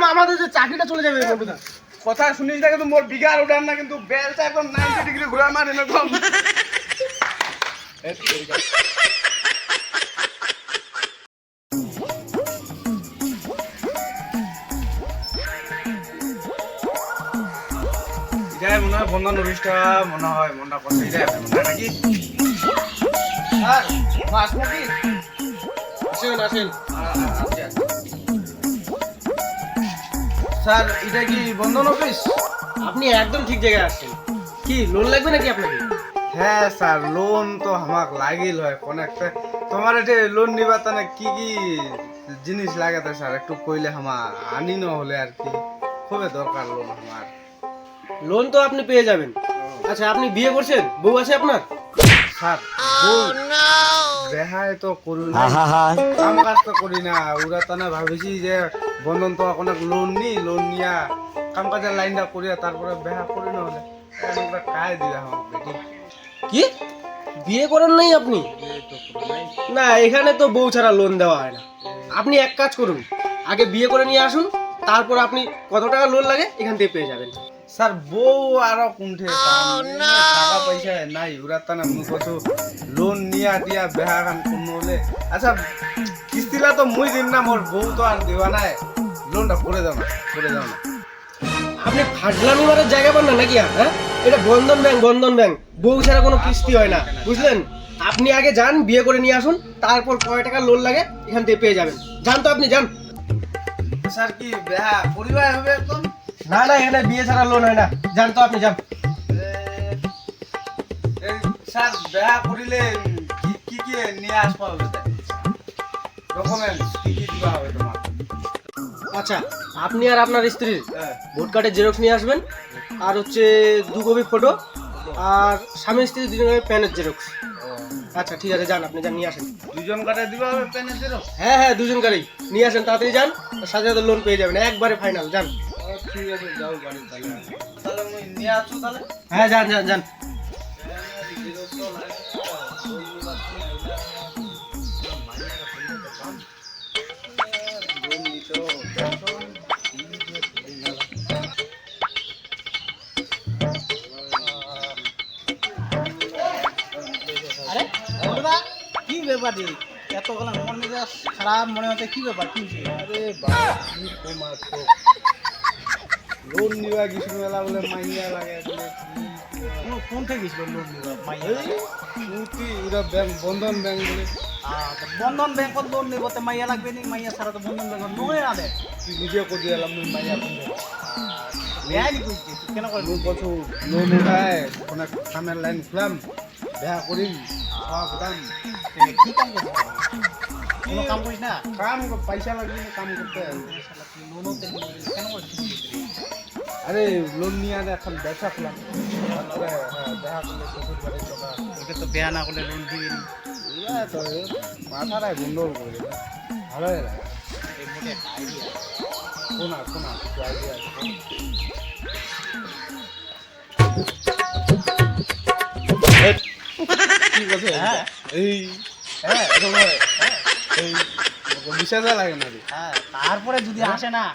আমা- আমাদের যে চাকরিটা চলে যাবে বন্ধুদা কথা শুনিস না কিন্তু মোর বিঘার উঠান না কিন্তু বেলটা একদম নাইনটি ডিগ্রি ঘুরা মারে এরকম। এটাই মনে হয় বন্ধন মনে হয় মনটা পছন্দ এটাই মনে হয় নাকি? বাসমতি আসেন আসেন। আচ্ছা। স্যার এটা কি বন্ধন অফিস আপনি একদম ঠিক জায়গায় আসছেন কি লোন লাগবে নাকি আপনাকে? হ্যাঁ স্যার লোন তো আমাক লাগিল হয় কোন একটা। তোমার এতে লোন নিবা তানে কি কি জিনিস লাগাতে স্যার একটু কইলে আমা আনি না হলে আর কি। খুবই দরকার লোন আমার। লোন তো আপনি পেয়ে যাবেন। আচ্ছা আপনি বিয়ে করছেন? বউ আছে আপনার? স্যার বউ বেহায় তো করি না কাম কাজ তো করি না। ওরা তানে ভাবিছি যে বন্ধন তো অনেক লোন নি লোন নিয়া কাম কাজের লাইনটা করিয়া তারপরে বেহা করি না হলে আমরা কায় দিলা আমাকে বেটি। কি? বিয়ে করেন নাই আপনি? তো। না এখানে তো বউ ছাড়া লোন দেওয়া হয় না। আপনি এক কাজ করুন আগে বিয়ে করে নিয়ে আসুন তারপর আপনি কত টাকা লোন লাগে এখান থেকে পেয়ে যাবেন। স্যার বউ আরও কোনঠে টাকা পয়সা নাই ওরা তানে মুই কছো লোন নিয়া দিয়া বেহা কাম কোন আচ্ছা কিস্তিলা তো মুই দিন না মোর বউ তো আর দেওয়া নাই। লোনটা করে দাও না করে দাও না। আপনি ফাজলামি মারার জায়গা পান না নাকি হ্যাঁ? এটা বন্ধন ব্যাংক বন্ধন ব্যাংক। বউ ছাড়া কোনো কিস্তি হয় না বুঝলেন? আপনি আগে যান বিয়ে করে নিয়ে আসুন তারপর কয় টাকা লোন লাগে এখান থেকে পেয়ে যাবেন। যান তো আপনি যান। স্যার কি বেহা পরিবার হবে একদম না না এখানে বিয়ে ছাড়া লোন হয় না। যান তো আপনি যান। স্যার বেহা করিলে কি কি কি নিয়ে আসবা হবে ডকুমেন্টস কি কি দিবা হবে তোমার? আচ্ছা আপনি আর আপনার স্ত্রীর হ্যাঁ। ভোট কার্ডের জেরক্স নিয়ে আসবেন আর হচ্ছে দু কপি ফটো আর স্বামী স্ত্রী দুজনের প্যানের জেরক্স আচ্ছা ঠিক আছে যান আপনি যান নিয়ে আসেন। দুজন কাটে দিবা হবে জেরক্স হ্যাঁ হ্যাঁ দুজন গাড়ি নিয়ে আসেন তাড়াতাড়ি যান সাথে সাথে লোন পেয়ে যাবেন একবারে ফাইনাল যান। ঠিক আছে যাও বাড়ি তাহলে তাহলে মুই নিয়ে তাহলে হ্যাঁ যান যান যান। কি ব্যাপার রে? এতগুলো মন মেজাজ খারাপ মনে হচ্ছে কি ব্যাপার কি আরে বাবা কি তোমার তো লোন নিবা কিছু মেলা বলে মাইয়া লাগে কোন কোন থেকে গেছিল লোন নিবা? মাইয়া সুতি ওরা ব্যাংক বন্ধন ব্যাংক বলে। বন্ধন ব্যাংকত লোন নিব? তো মাইয়া লাগবে নি? মাইয়া ছাড়া তো বন্ধন ব্যাংকত লোনে না দেয় তুই নিজে করে দিলাম মুই মাইয়া বন্ধন বেআইনি কইছে তুই কেন করে মুই কছু লোন উঠায় কামের লাইন খুলাম বেহা করিম কি কাম করছিস? কোনো কাম করিস না? কাম পয়সা লাগবে কাম করতে লোনও কেন আরে লোন নিয়ে এখন হ্যাঁ দেখা করলে শ্বশুর বাড়ির টাকা ওকে তো বেয়া না করলে লোন তো মাথাটায় গন্ডগোল করে এই আইডিয়া শোনা শোনা কিছু আইডিয়া আছে। হ্যাঁ। এই হ্যাঁ এরকম এই বিশ্বাস লাগে না হ্যাঁ তারপরে যদি আসে না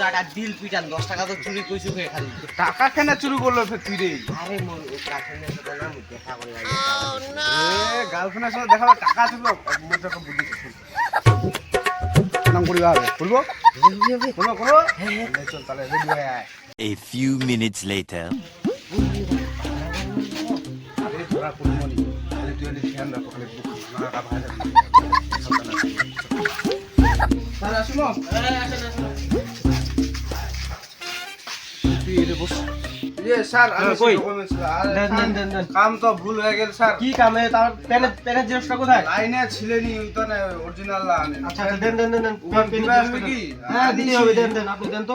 না চুরি বাড়ির দিল পিটান দশ টাকা তো চুরি করছি ওকে খালি। টাকা কেন চুরি করল তুই রে আরে মোর গার্লফ্রেন্ডের সাথে না দেখা করে এ গার্লফ্রেন্ডের সাথে দেখা টাকা দিল? মোর টাকা বুঝিস নাম করিবা হবে। করব করব করব চল তাহলে রেডি হয়ে আয়। A few minutes later. আরে তোরা করব নি খালি তুই এলি ধ্যান রাখো খালি বুক নাকা ভাই আসুন কাম তো ভুল হয়ে গেল স্যার। কি কামে? তার প্যানের প্যানের জেরক্সটা কোথায়? লাইনে ছিলেনি ওই তো না অরিজিনাল আনে আচ্ছা আচ্ছা দেন দেন দেন দেন। ওখানে পেন- দিবা পেন- হবে কি? হ্যাঁ দিতে হবে দেন দেন আপনি দেন তো।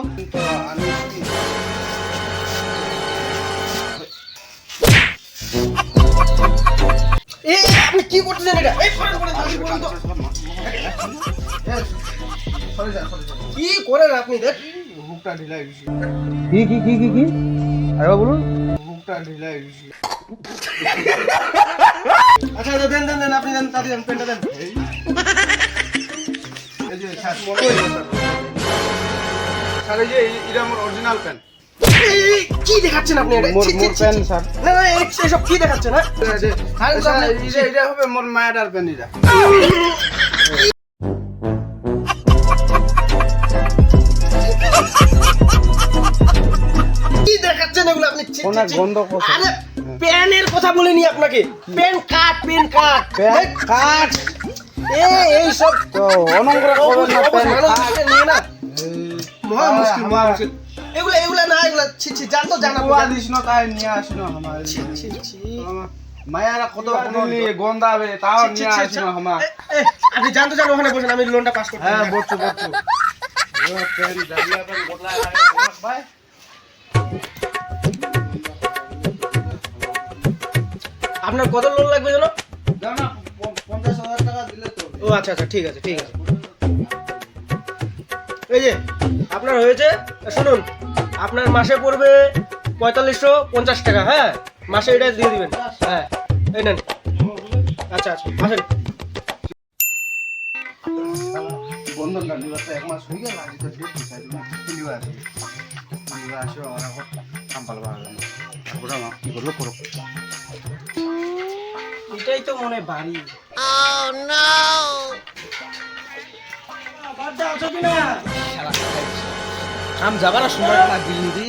কি কি করতেছেন এটা? এই করেন করেন জলদি করুন তো। কি করেন আপনি দেখ। হুকটা ঢিলাই গেছি কি কি কি কি কি? আরে বলুন। হুকটা ঢিলাই গেছি আচ্ছা আচ্ছা, দেন দেন দেন আপনি দেন তাড়াতাড়ি দেন পেনটা দেন। এই যে স্যার মনে হয় স্যার স্যার এই যে এটা আমার অরিজিনাল পেন কি দেখাচ্ছেন আপনি এটা? More more pen sir. না না এই- এসব কি দেখাচ্ছেন হ্যাঁ? এটা হবে মোর মায়ের পেন এটা। ছি। গন্ধ কথা। আরে পেনের কথা বলিনি আপনাকে। Pen cut pen cut pen cut এ এই সব তো অনঙ্গরা করবেন না পেন কাট নিয়ে না। মহা মুশকিল মহা মুশকিল। এগুলা এগুলা না এগুলা ছি ছি জানতো জানা বুয়া দিস না তাই নিয়ে আসিনো আমার। ছি ছি ছি। মায়ারা কত নিয়ে গন্ধাবে তাও নিয়ে ছি, আসিনো ছি। আমার আপনি জানতো জানো ওখানে বসেন আমি লোনটা পাস করতে হ্যাঁ বলছো বলছো পেন জালিয়া পেন বদলা ভাই। আপনার কত লোন লাগবে জানো? দাও না প- পঞ্চাশ হাজার টাকা দিলে তো। ও আচ্ছা আচ্ছা ঠিক আছে ঠিক আছে। এই যে আপনার হয়েছে শুনুন আপনার মাসে পড়বে পঁয়তাল্লিশশো পঞ্চাশ টাকা হ্যাঁ? মাসে এটা দিয়ে দিবেন হ্যাঁ। এই নেন। আচ্ছা আচ্ছা আসেন। বন্ধন না নিবা এক মাস হয়ে গেল আজ তো ডেট দিছাই না নিবা আসি আর এখন কাম পালবা না। তারপরে আমার কি করল করো। এটাই তো মনে বাড়ি। কাম যাবার সময় না দিলি দি।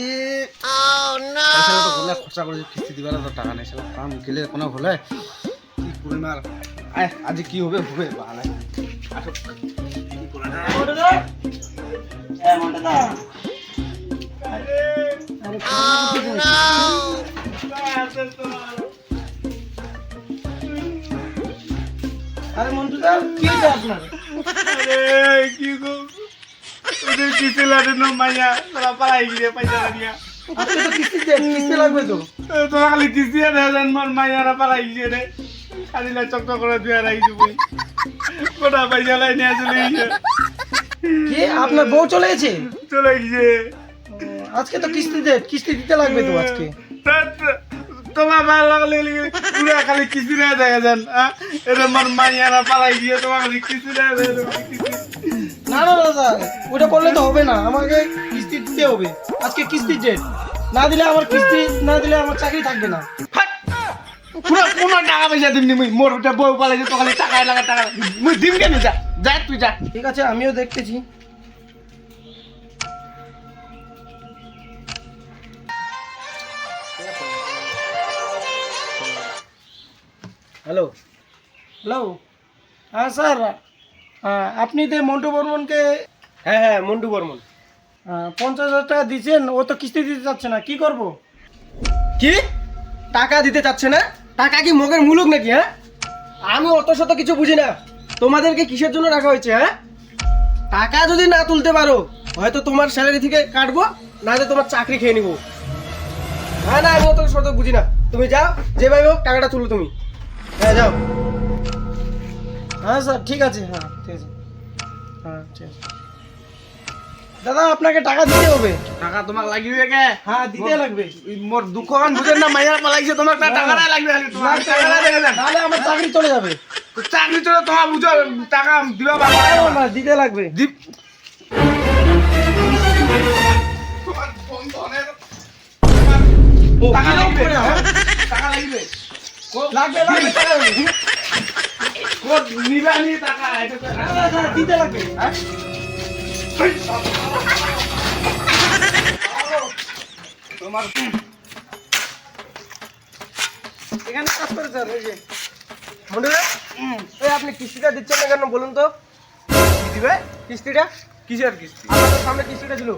গলে খরচা করে কিস্তি দিবার তো টাকা নেই সেটা কাম গেলে কোনো হলে কি করিম আর? আজি কি হবে হবে ভালো আসো। কি করা আরে মন্টু দা কি হয়েছে আপনার? আরে কি গো? ওদের কিস্তি লাগে না মাইয়া? তোরা পালাই গিয়ে পয়সা লাগিয়া আপনি তো কিস্তি দেন কিস্তি লাগবে তো। তোরা খালি কিস্তি দেন মোর মাইয়ারা পালাই গিয়ে রে। খালি লাই চক্র করে দিয়ে রাখি বই কোটা পয়সা লাই নিয়ে চলে গিয়ে। কি? আপনার বউ চলে গেছে? চলে গিয়ে। আজকে তো কিস্তি দে কিস্তি দিতে লাগবে তো আজকে। তোমার ভালো লাগলে পুরা খালি কিস্তি না দেখা যান এটা মাইয়ারা পালাই গিয়ে তোমার খালি কিস্তি না না না স্যার ওটা করলে তো হবে না আমাকে কিস্তি দিতে হবে আজকে কিস্তির ডেট না দিলে আমার কিস্তি না দিলে আমার চাকরি থাকবে না। পুরা কোনো টাকা পয়সা দিমনি মুই মোর ওটা বউ পালাইছে তো খালি টাকা লাগা টাকা মুই দিম কেন যা? যা তুই যা। ঠিক আছে আমিও দেখতেছি। হ্যালো। হ্যালো। হ্যাঁ স্যার। হ্যাঁ আপনি তো মন্টু বর্মনকে হ্যাঁ হ্যাঁ মন্টু বর্মন। পঞ্চাশ হাজার টাকা দিচ্ছেন ও তো কিস্তি দিতে চাচ্ছে না কি করব? কি? টাকা দিতে চাচ্ছে না? টাকা কি মগের মুলুক নাকি হ্যাঁ? আমি অত শত কিছু বুঝি না। তোমাদেরকে কিসের জন্য রাখা হয়েছে হ্যাঁ? টাকা যদি না তুলতে পারো হয়তো তোমার স্যালারি থেকে কাটবো না হলে তোমার চাকরি খেয়ে নিবো। না না আমি অত শত বুঝি না। তুমি যাও যেভাবে হোক টাকাটা তুলো তুমি। হ্যাঁ যাও। হ্যাঁ স্যার ঠিক আছে হ্যাঁ ঠিক আছে। হ্যাঁ ঠিক আছে। দাদা আপনাকে টাকা দিতে হবে। টাকা তোমাক লাগিবে কে হ্যাঁ দিতে লাগবে। মোর দুঃখখন বুঝেন না মাইয়ার পালাইছে তোমাক টাকা নাই লাগবে খালি তোমার টাকা দেখা যান নাহলে আমার চাকরি চলে যাবে। তো চাকরি চলে তোমার বুঝো টাকা দিবা না, না, দিতে লাগবে। দিব টাকা লাগবে? হ্যাঁ? টাকা লাগবে লাগবে? লাগবে লাগবে। কোট নিবা নি টাকা এটা দিতে লাগবে? তোমার এখানে কাজ করে স্যার এই যে। দা, আপনি কিস্তিটা দিচ্ছেন না কেন বলুন তো? দিবে কিস্তিটা? কিসের কিস্তি? আপনাদের সামনে কিস্তিটা ছিল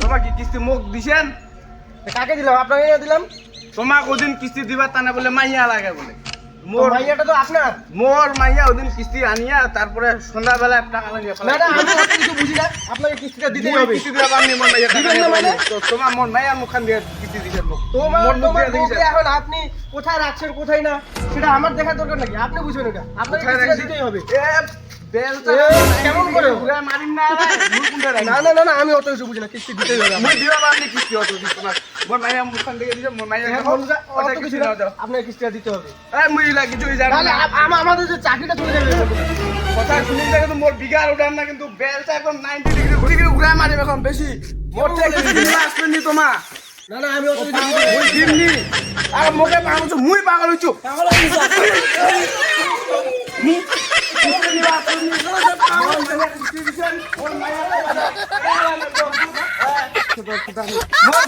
তোমার কি কিস্তি মুখ দিছেন? কাকে দিলাম? আপনাকে দিলাম? তোমাক ওদিন কিস্তি দিবা তানে বলে মাইয়া লাগে বলে। মোর মোর মাইয়াটা তো আপনার মোর মাইয়া ওদিন কিস্তি আনিয়া তারপরে সন্ধ্যাবেলা টাকা লাগিয়ে না না আমি কিছু বুঝি না? আপনাকে কিস্তিটা দিতেই হবে। কিস্তি দিবা পারনি মোর মাইয়া দিবেন মানে? তো তোমার মোর মাইয়া মুখান দিয়ে কিস্তি কিস্তি তোমার তোমার দিয়া এখন আপনি কোথায় রাখছেন কোথায় না? সেটা আমার দেখার দরকার নাকি? আপনি বুঝবেন এটা আপনাকে দিতেই হবে। না? না না আমি অত কিছু বুঝি না কিস্তি দিত হ্যাঁ। আপনাকে কিস্তিটা দিতে হবে আমাদের যে চাকরিটা চলে যাবে কথা শুনিলে কিন্তু মোর বিঘার উঠান না কিন্তু বেলটা একদম 90 ডিগ্রি ঘুরি ঘুরি ঘুরায় মারিম এখন বেশি মোর থেকে কিস্তি নি তোমা না না আমি অত আর মোকে পাগল মুই পাগল হইছো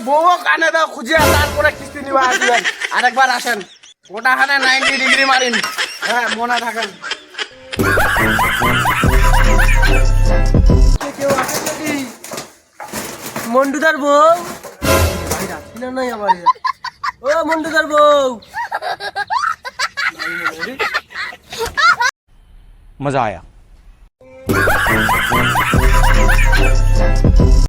বউ কানে দাও খুঁজিয়া তারপরে কিস্তি নিবা আসবেন আরেকবার আসেন। ওটা খানে নাইনটি ডিগ্রি মারিন হ্যাঁ মনে থাকেন? মন্টুদার বউ নাই আমার ও মন্টুদার বউ मज़ा आया।